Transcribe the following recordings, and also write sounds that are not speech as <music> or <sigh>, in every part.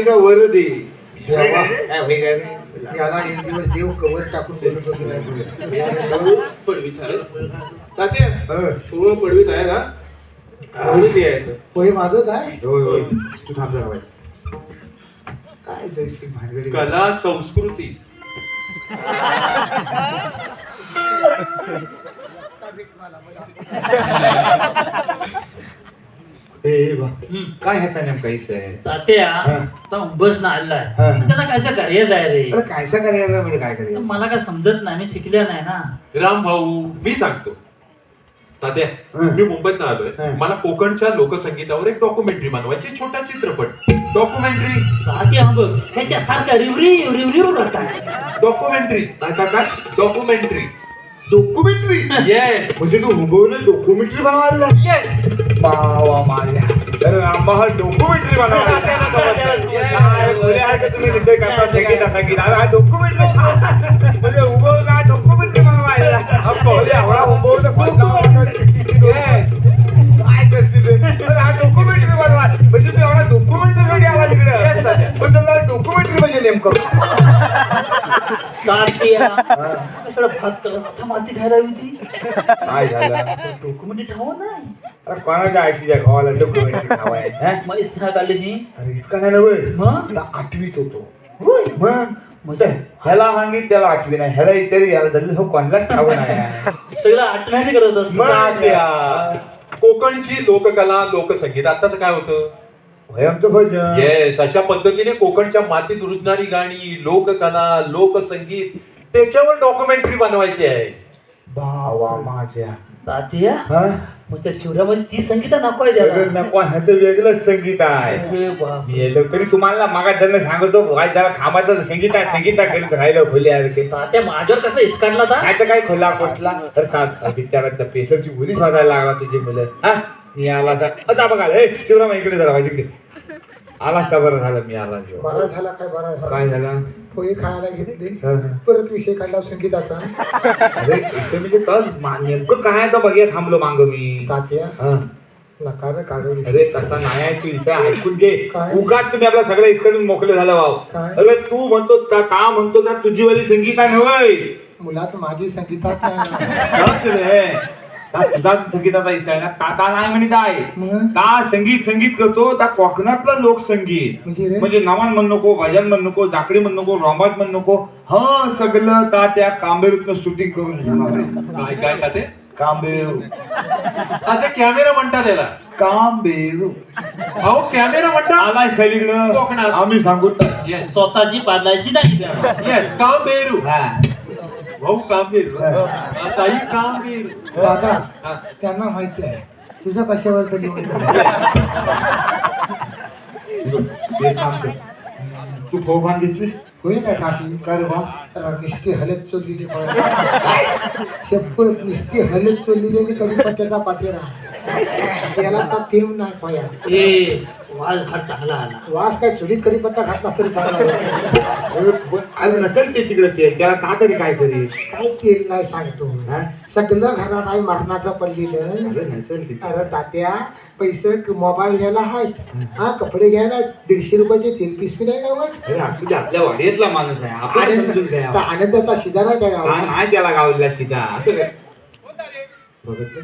कुंडलिका वरदे देवा. काय होई काय रे? याला एक दिवस देव कवर टाकून बोलत होतो नाही. पडवीत आहे. तात्या हं. तू पडवीत आहे ना? होय माझं काय होय होय. तू थांब जरा बाई. काय जायची भानगडी. कला संस्कृती. <laughs> <laughs> बा. काय ह्याचा नेमका इस आहे तात्या हा. तो बस ना आलाय हा. त्याला कसं करायचं आहे रे? अरे कायसा करायचं म्हणजे काय तर करायचं मला काय समजत नाही मी शिकले नाही ना. राम भाऊ मी सांगतो. तात्या हं. मी मुंबईत आलोय. हं. मला कोकणच्या लोकसंगीतावर एक डॉक्युमेंटरी बनवायची छोटा चित्रपट. डॉक्युमेंटरी तात्या हा बघ रिवरी डॉक्युमेंटरी काय काय? डॉक्युमेंटरी डॉक्युमेंटरी येस म्हणजे तू मुंबईला डॉक्युमेंटरी बनवायला येस बावा माझ्या अरे रामबा हा डॉक्युमेंटरी बनवायला काय खुले आहे का तुम्ही तिथे करता संगीता संगीत अरे हा डॉक्युमेंटरी म्हणजे उभं ना डॉक्युमेंटरी बनवायला म्हणजे एवढा उभं नेमकं? तात्या कसं भात करत आता माती खायला होती. काय झालं. डॉक्युमेंट ठाव नाही. अरे कोणाच्या आयसीच्या गावाला हा? मग इसरा काढल्याची अरे इसका नाही नव्हे मग? तुला आठवीत होतो. होय. मग? मजा ह्याला सांगित त्याला आठवी नाही ह्याला इत्यादी याला झालं हो कोणालाच ठाव नाही. सगळं आठवण्याची करत असतो. कोकणची लोककला लोकसंगीत आताच काय होतं? आमचं भजन. येस अशा पद्धतीने कोकणच्या मातीत रुजणारी गाणी लोककला लोकसंगीत त्याच्यावर डॉक्युमेंटरी बनवायची आहे. बावा माझ्या. तात्या हा? मग त्या शिवरामध्ये ती संगीता नको आहे त्याला. वेगळं नको ह्याचं वेगळंच संगीत आहे. अरे बाप. येलो तरी तुम्हाला मागा त्यांना सांगतो काय जरा थांबायचं संगीत आहे संगीत आहे. करीत राहिलं खोल्या तात्या माझ्यावर कसा इसकाडला ता? नाही तर काय खोला कोटला तर का बिचारा त्या पेशरची मुली शोधायला लागला तुझी मुलं. हा? मी आला तर आता बघा हे शिवराम इकडे जरा माझी इकडे. आलाच का बरं झालं मी आला जेव्हा. बरा झाला काय बरा झाला काय झालं पोहे खायला घेतले हा. परत विषय काढला संगीताचा अरे इथे म्हणजे कस मा- नेमकं काय तर बघूया थांबलो मांग मी तात्या हा. नकार काढून अरे तसा नाही आहे तू इसा ऐकून घे काय? उगाच तुम्ही आपला सगळं इसकडून मोकळे झालं भाऊ काय? अरे तू म्हणतो का का म्हणतो का तुझी वाली संगीत आहे नव्हे मुलात माझी संगीतात खरंच रे. का तुझा संगीताचा इसा आहे ना का का नाही म्हणत आहे. मग? का संगीत संगीत करतो त्या कोकणातलं लोकसंगीत. म्हणजे रे? म्हणजे नवान म्हण नको भजन म्हण नको जाकडी म्हण नको रॉमात म्हण नको ह सगळं का त्या कांबेरूतनं शूटिंग करून घेणार आहे. काय काय का ते. कांबेरू. आता कॅमेरा म्हणतात त्याला. कांबेरू. अहो कॅमेरा म्हणतात. आलाय खालीकडं कोकणात. आम्ही सांगू. स्वतःची पादायची नाही. येस काम बेरू हा. भाऊ काम बेरू ताई काम बेरू दादा हा. त्यांना माहिती आहे. तुझ्या कशावर तरी ते कोबान घेतलीस? होईल काय काशी कर बा. तर नुसती हलत चोरलेली शपथ नुसती हलत चोरलेली कधी पत्त्याचा पातेरा त्याला का ठेवून नाही पाया ए वाज फार चांगला आला. वास काय चुलीत कधी पत्ता घातला तरी चांगला अरे पण- अरे नसेल ते तिकडे ते. त्याला का तरी काय करी? काय केलं नाही सांगतो. हा? सगळं घरात आहे मरणाचं पडलेलं. अरे नसेल ते. अरे तात्या पैसे मोबाईल घ्यायला हाय हा कपडे घ्यायला दीडशे रुपयाचे तीन पीस बी नाही गावात. अरे असू दे, आपल्या वाड्यातला माणूस आहे. आपण समजून आनंद घ्या आनंदाचा शिदा नाही काय गावात. नाही त्याला गावला सीधा असं काय? बघितलं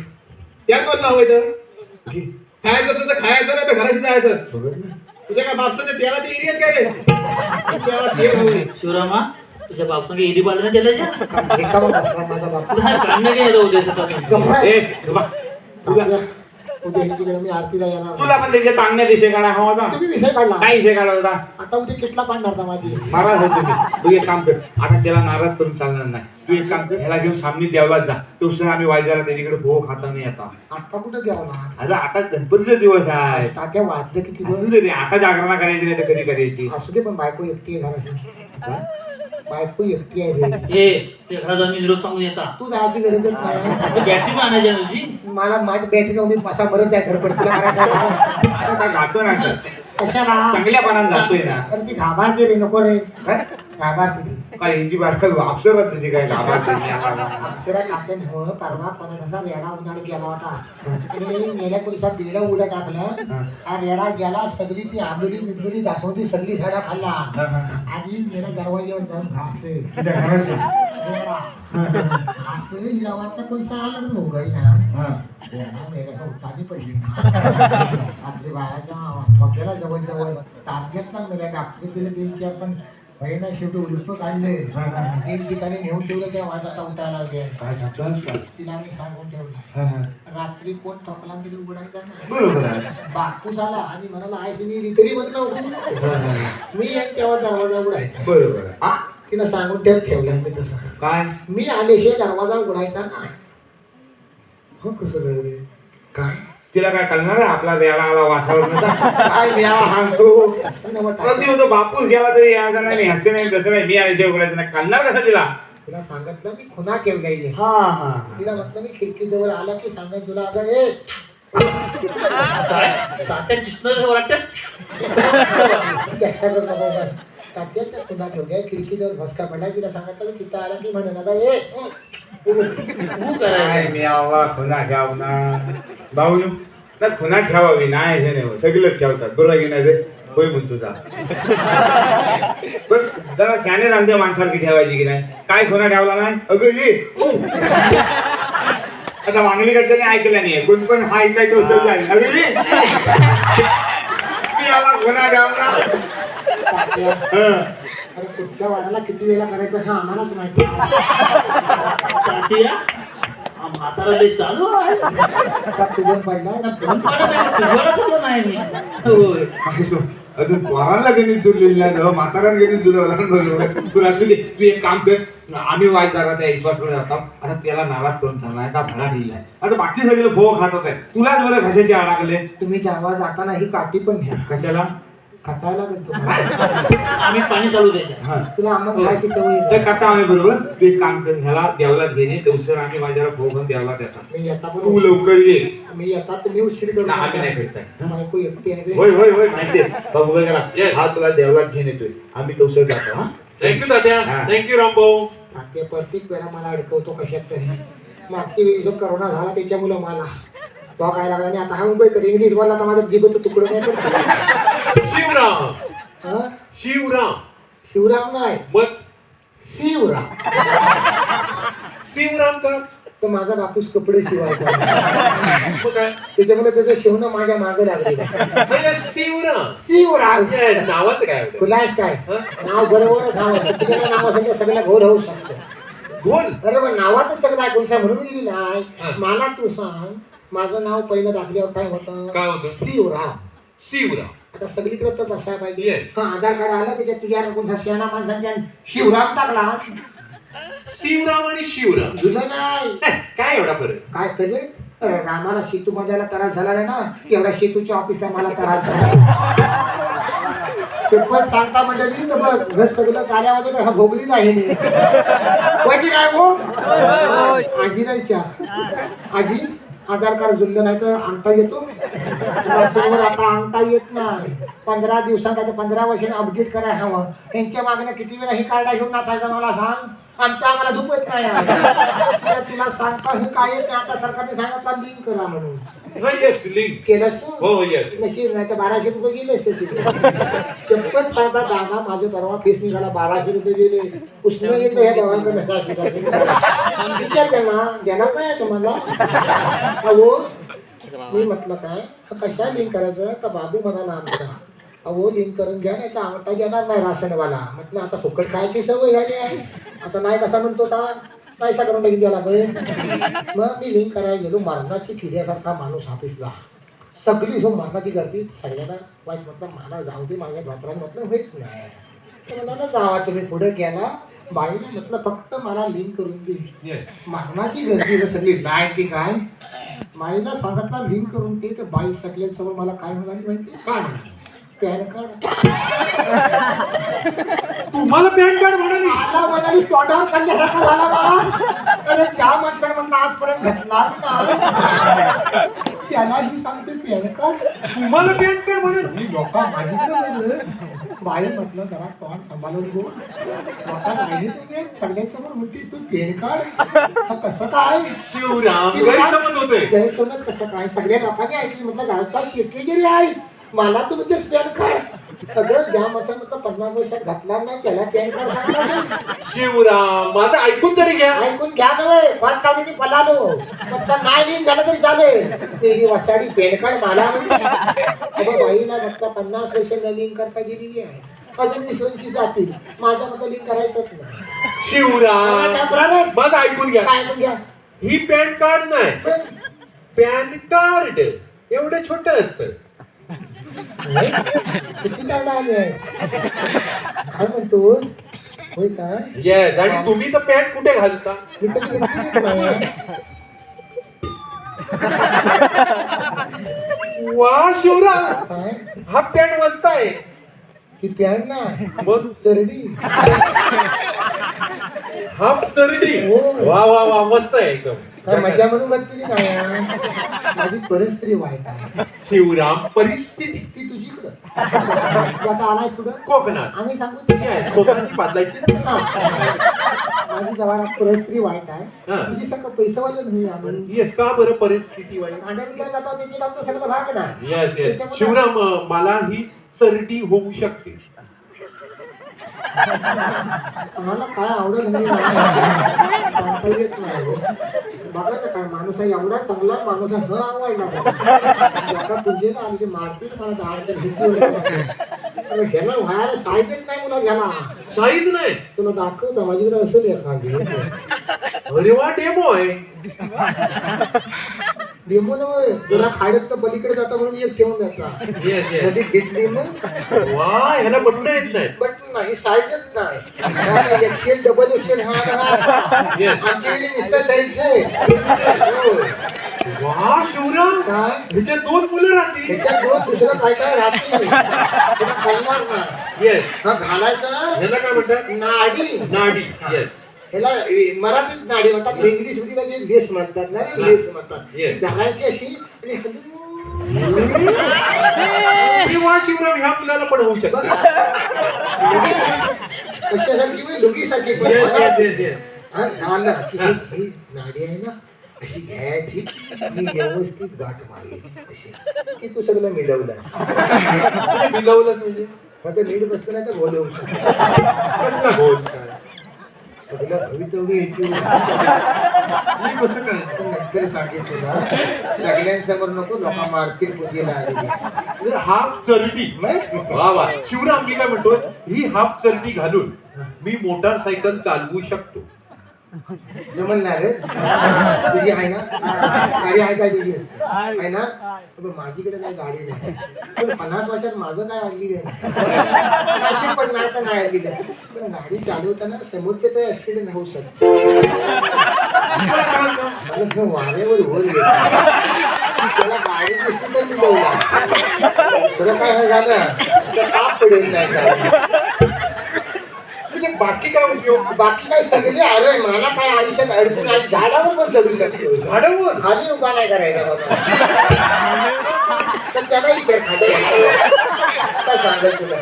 त्या कोण लावायचं? खायचं असेल तर खायचं नाही तर घराशी जायचं? तुझ्या काय बापसाच्या तेलाची एरियात काय रे? त्याला तेल. शिवरामा तुझ्या बापसंग एरी पाडलं ना त्याला माझा बाप काढणं काय. ए, तुला तात्या, उद्या हिच्याकडे मी आरतीला येणार तुला पण त्याच्या चांगल्या दिशे काढा हवा होता. तुम्ही विषय काढला. काय विषय काढा होता. आता उद्या किटला पाडणार का माझी. नाराज आहे तुम्ही तू. एक काम कर. आता त्याला नाराज करून चालणार नाही. तू एक काम कर ह्याला घेऊन सामने देवलात जा. तो सर आम्ही वायजाला त्याच्याकडे भो खाता नाही आता. आता कुठं द्यावं अरे आता गणपतीचा दिवस आहे. तात्या वाजलं किती असू बरं दे रे, आता जागरणा करायची नाही तर कधी करायची? असू दे पण बायको एकटी आहे बायको एकटी आहे रे. ए ते घरात जाऊन मी निरोप सांगून येता. तू जायची गरजच नाही. बॅटरी पण आणायची आहे तुझी? मला माझी बॅटरी नव्हती पासा भरत जाय घर पडते आता काय गातो ना आता. कशाला? चांगल्या पानात जातोय ना. पण ती घाबारते रे नको रे. घाबारते काय अक्षरात त्याची काय गावात त्याची आम्हाला. अक्षरा लागते हो परवा असा रेडा उन्हाळ गेला होता. तिकडे गेल्या कोणीसा बिडा उड्या टाकलं. हा. रेडा गेला सगळी ती आंबडी बिंबडी दाखवती सगळी झाडा खाल्ला. आणि मेरा दरवाज्यावर जाऊन घासे असं वाटतं कोणसा आलं ना. उगाई ना उठानी पडली आपली बाळाच्या ठोक्याला जवळ जवळ ताप घेत ना मेऱ्या डॉक्टर दिले त्यांची आपण बहिणा शेवटी उलट काढले एक ठिकाणी नेऊन ठेवलं त्या वाजाचा उठायला काय? तिला मी सांगून ठेवलं. हा, हा. रात्री कोण ठोकला तरी उघडायचा आहे बापूस आला आणि म्हणाला आयची मी तरी म्हटलं हा, हा. मी एक तेव्हा दरवाजा उघडायचा. बरोबर. हा तिला सांगून ठेव ठेवलं मी तसं. काय? मी आल्याशिवाय दरवाजा उघडायचा नाही. हो कसं? काय? तिला काय कळणार आहे? आपला वेळा आला वासावर काय असं नव्हतं प्रति होतो बापूस गेला तरी यायचा नाही मी हसे नाही तसं नाही. मी आल्याशिवाय बोलायचं नाही. कळणार कसं तिला? तिला सांगितलं मी खुना ठेवलाय हा हा तिला म्हटलं मी खिडकीजवळ आला की सांगत तुला अगं ए. काय तात्या कृष्ण वाटत? त्या खुना ठेवल्या खिडकीजवळ भस्का पडला तिला सांगितलं मी तिथं आला की म्हणून अगं ए. तू काय मी आवा खुना घ्याव ना. भाऊ ना खुना ठेवावी नाही हे नाही सगळं ठेवतात. बरोबर की नाही रे होय म्हणतो जा पण जरा शाने रांधे माणसारखी ठेवायची की नाही? काय खुना ठेवला नाही? अगं ये. आता वांगली कडच्याने ऐकलं नाही. कोण पण हा ऐकाय तो सर जाईल अगं ये. मी आला खुना ठेवला तात्या. अरे पुढच्या वाराला किती वेळा करायचं हा आम्हालाच माहिती तात्या हा म्हातारा लय चालू आहे. आता तुझं पडला ना फोन पाडत नाही तुझ्यावर चालू नाही मी. होय. काय सो- अजून पोरांना गणित जुळलेलं नाही गणित बरोबर तू एक काम कर. आम्ही वाय जागा त्या ईश्वरकडे जातो. आता त्याला नाराज करून चालला आता भडा दिलाय आता बाकी सगळे भो खातात आहे. तुलाच बरं कशाचे अडकले तुम्ही जेव्हा जाताना ही काठी पण घ्या. कशाला? खचायला <laughs> आम्ही पाणी चालू द्यायचं. हा. तुला आम्हाला खायची सवय तर आम्ही बरोबर. तू एक काम कर ह्याला देवलात घेणे दिवसर आम्ही माझ्याला भो घेऊन देवलात येतात मी येता तू पण लवकर ये. मी येता तुम्ही उशीर करू ना, आम्ही नाही नका. करताय बायको एकटी आहे. रे. होय होय होय माहिती आहे बाबू वगैरे Yes. हा तुला देवलात घेऊन येतोय आम्ही दिवसर जातो हा. थँक्यू हा. थँक्यू रामभाऊ. तात्या प्रत्येक वेळा मला अडकवतो कशात तरी. मागची वेळी जो करोना झाला त्याच्यामुळं मला. तो काय लागला आणि आता हा मुंबई कधी इंग्लिश बोलला तर माझं जीबत तुकडं नाही पडत. शिवराम. हा? शिवराम. शिवराम नाही. मग? शिवराम. शिवराम का? तर माझा बापूस कपडे शिवायचा. मग काय? त्याच्यामुळे त्याचं शिवणं माझ्या मागे लागले. म्हणजे शिवराम. शिवराम. Yes, नावाचं काय होतं? काय? नाव बरोबरच नाव तुझ्या नावासाठी सगळ्या घोर होऊ शकतो. बोल. अरे पण नावातच सगळं ऐकून सांग म्हणून गेली हा. नाही मला तू सांग. माझं नाव पहिलं दाखल्यावर काय होतं? काय होतं? शिवराम. शिवराम. आता सगळीकडे तर तसा आहे पाहिजे. Yes. हा आधार कार्ड आला त्याच्यात तुझ्या कोणता शहाणा माणसांच्या शिवराम टाकला. शिवराम आणि शिवराम. जुनं नाही काय एवढा फरक? काय अरे रामाला शेतू मजाला त्रास झाला नाही ना. एवढ्या शेतूच्या ऑफिसला मला त्रास झाला. शपथ सांगता म्हणजे मी तर बघ घर सगळं कार्यामध्ये हा भोगली नाही मी. काय गो आजी नाही विचार आजी? आधार कार्ड जुळलं नाही तर अंगठा येतो. बरोबर आता अंगठा येत नाही. पंधरा दिवसात आता पंधरा वर्षाने अपडेट करायला हवं. त्यांच्या मागण्या किती वेळा ही कार्ड घेऊन नाचायचं मला सांग. आमच्या आम्हाला धुपत नाही. तुला- तुला सांगता हे काय येत नाही आता सरकारने सांगितलं लिंक करा म्हणून. येस लिंक केलंस तू हो येस नशीब नाही तर बाराशे रुपये गेले असते तिथे. चप्पल सांगता दादा माझं परवा फीस निघाला बाराशे रुपये गेले. उष्ण घेतलं ह्या देवांकडे विचार त्यांना देणार नाही तुम्हाला? अहो मी म्हटलं काय? कशा लिंक करायचं? तर बाबू म्हणाला आमचा? अहो लिंक करून घ्या नाही तर अंगठा घेणार नाही राशनवाला. म्हटलं आता फुकट खायची सवय झाली आहे? आता नाही कसा म्हणतो का पैसा करून टाकी द्यायला पाहिजे मग मी लिंक करायला गेलो मरणाची किड्यासारखा माणूस ऑफिसला सगळी जो मरणाची गर्दी सगळ्यांना वाईट म्हटलं मला जाऊ दे माझ्या डॉक्टरांनी म्हटलं होईत नाही. तर मला ना जावा तुम्ही पुढे गेला बाईने म्हटलं फक्त मला लिंक करून दे. मरणाची गर्दी सगळी नाही ती काय? बाईला सांगितलं लिंक करून ते तर बाई सगळ्यांसमोर मला काय म्हणाली माहिती काय पॅन कार्ड. तुम्हाला पॅन कार्ड म्हणाली. मला म्हणाली तोंडावर झाला मला अरे ज्या माणसाने म्हणलं आजपर्यंत घेतला ना त्याला ही सांगते पॅन कार्ड. तुम्हाला पॅन कार्ड म्हणाल. मी लोका माझी बाई म्हटलं जरा तोंड सांभाळून गो लोका नाही तुम्ही सगळ्यांसमोर म्हणते तू पेन कार्ड? हा कसं काय? शिवराम गैरसमज होते. गैरसमज कसं काय? सगळ्या लोकांनी ऐकली म्हटलं गावचा शेतकरी आहे. मला तू म्हणतेस पॅन कार्ड सगळं ज्या म्हटलं पन्नास वर्षात घातला नाही त्याला पॅन कार्ड सांगणार. शिवराम माझं ऐकून तरी घ्या. ऐकून घ्या नव्हे पाच चालूनी पलालो. फक्त नाही लिहिण झालं तरी चालेल. ते वसाडी पॅन कार्ड मला. अगं बाईला म्हटलं पन्नास वर्ष लिंक करता गेलेली आहे. अजून वीस वर्षी जातील. माझ्या मतं लिंक करायचंच नाही. शिवराम बरोबर? माझं ऐकून घ्या. ऐकून घ्या? ही पॅन कार्ड नाही. PAN card. एवढं छोट असतं. किती कार्ड आले काय म्हणतो होय काय येस आणि तुम्ही तर पॅन्ट कुठे घालता मी नाही. वा शिवराम काय हा पॅन्ट मस्त आहे ती पॅन ना मग तरडी हा चरडी. वा वा वा मस्त आहे एकदम काय मजा म्हणून हा. माझी परिस्थिती वाईट आहे. शिवराम परिस्थिती. ती तुझीकडं. तू आता आलाय पुढं कोकणात. आम्ही सांगू Yes, स्वतःची बादलायची हा. माझी जवाना परिस्थिती वाईट आहे. तुझी सगळं पैसेवाले नाही आम्ही. येस का बरं परिस्थिती वाईट? भांड्यात गेला जाता त्याची आमचं सगळं भाग नाही येस येस. त्याच्यामुळे- शिवराम अं, मला ही सरटी होऊ शकते. मला काय आवडेल नाही. सांगता येत नाही. बघा ना काय माणूस आहे एवढा चांगला माणूस आहे न आवडला आता तुझे ना आणि ते मारतील मला झाड तर भिजवलं. ह्याला व्हायला साईजच नाही मुला घ्याला साईज नाही. तुला दाखवतो माझ्याकडे असेल एखादी. अरे वा डेमो आहे. लिंबू नव्हे तुला खाडत तर पलीकडे जाता म्हणून एक ठेवून जाता येस येस कधी घेतली मग. वा ह्याला बटणं येत नाही बट नाही साईजच नाही. एक्सेल डबल एक्सेल हा Yes. आमच्याकडे नुसतं साईज आहे. हो. वा शिवराम काय ह्याच्यात दोन मुलं राहतील. ह्याच्यात दोन दुसरं काय काय राहते तुला कळणार नाही. येस हा घालायचं. ह्याला काय म्हणतात? नाडी. नाडी. येस ह्याला मराठीत नाडी म्हणतात इंग्लिशमध्ये त्याची लेस म्हणतात ना लेस म्हणतात. Yes. घालायची अशी आणि ह्या मुलाला पण होऊ शकतं. बघा. कशासाठी म्हणजे लुगीसाठी पण येस येस येस येस हा, झालं. की ही ही नाडी आहे ना अशी घ्यायची. मी व्यवस्थित गाठ मारली. अशी. की तू सगळं मिळवलं म्हणजे? बिलवलंच म्हणजे नीट बसलं नाही तर बोलवू शकतो. कसला काय याची मी कसं काय पण नंतर सांगितलं ना सगळ्यांसमोर नको लोक मारतील पूजेला आलेली हाफ चरटी मग? वा वा. शिवराम मी काय म्हणतो ही हाफ चरटी घालून मी मोटारसायकल चालवू शकतो. जमल ना रे। तुझी आहे ना? गाडी आहे काय तुझी? आहे. ना? पण माझीकडे काही गाडी नाही. पण पन्नास वर्षात माझं काय आणली रे. नाशिक पन्नास नाही आणली पण गाडी चालवताना समोरचे तर ऍक्सिडेंट होऊ शकतो. वाऱ्यावर वर. त्याला गाडी दिसली मी थोडं काय झालं? तर ताप पडेल नाही का? म्हणजे बाकी काय उपयोग? बाकी काय सगळे अरे मला काय आयुष्यात अडचण आली? झाडावर पण चढू शकतो. झाडावर? खाली उभा नाही करायचा बाबा. तर त्याला इथे खाली काय तुला.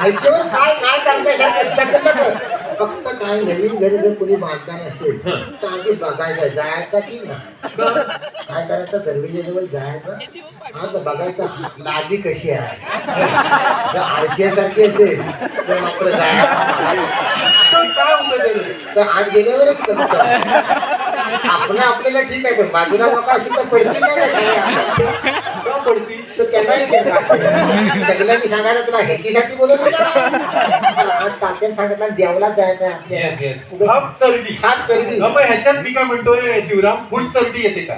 आयुष्यावर काय नाही करण्यासाठी नाही. फक्त काय नवीन घरी जर कोणी बांधणार असेल तर आधी बघायचं जायचं की ना काय करायचं दरवाजेजवळ जायचं आज बघायचं लादी कशी आहे जर आरशासारखी असेल तर मात्र जायचं तर? तर आज गेल्यावरच. आपलं आपल्याला ठीक आहे पण बाजूला मका असेल तर पडती नाही काही. पडती तर त्यांनाही. सगळ्यांनी सांगायला तुला ह्याच्यासाठी बोलत तात्याने सांगितलं देवला जायचं आपल्याला. हाफ चरडी हात. हा, पण ह्याच्यात मी काय म्हणतोय शिवराम फुल चरडी येते का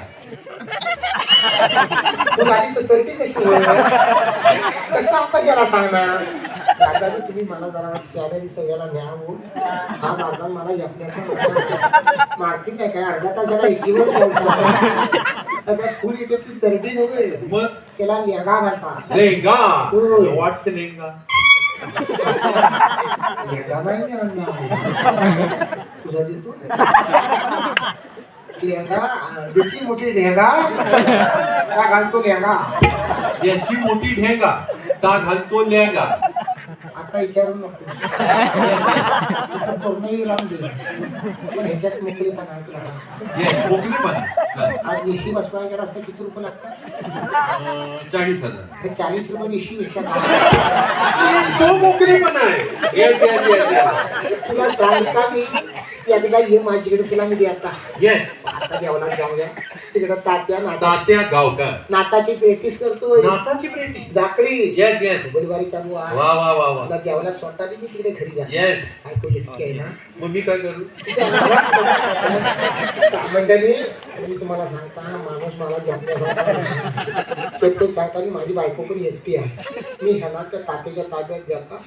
तुला आधी तर चरबी कशी होईल? कसं आपण त्याला सांगणार तुम्ही मला जरा शहराने सगळ्याला न्या हो हा दादा मला जपण्याचा मारती नाही काय अर्धा तासाला एकीवर बोलतो फुल येते ती चरबी नव्हे मग? त्याला लेगा म्हणतात लेंगा? होय. व्हॉट्स लेंगा. लेगा नाही मी आणणार. तुला देतो. लेगा त्याची मोठी लेगा का घालतो लेगा. याची मोठी ढेंगा का घालतो लेंगा. आता विचारू नको पूर्णही राहून दे. पण ह्याच्यात मोकळी पण आज एसी बसवायला गेला असता किती रुपये लागतात? चाळीस हजार. हे चाळीस रुपये एसी तो मोकळी पण आहे. येस तुला सांगता मी एकदा ये माझ्याकडे तुला मी दे आता येस आता जेवणात जाऊ द्या तिकडं तात्या नाता तात्या गावकर. नाताची प्रॅक्टिस करतोय नाचाची प्रेटी जाकडी येस येस बरोबरी चालू आहे. वा वा वा तुला मी तिकडे घरी जा. येस ऐकू इतकी आहे ना? मग मी काय करू? मंडळी मी तुम्हाला सांगता माणूस मला प्रत्येक सांगताना माझी बायको पण एकटी आहे. मी ह्याला त्या तात्याच्या ताब्यात जाता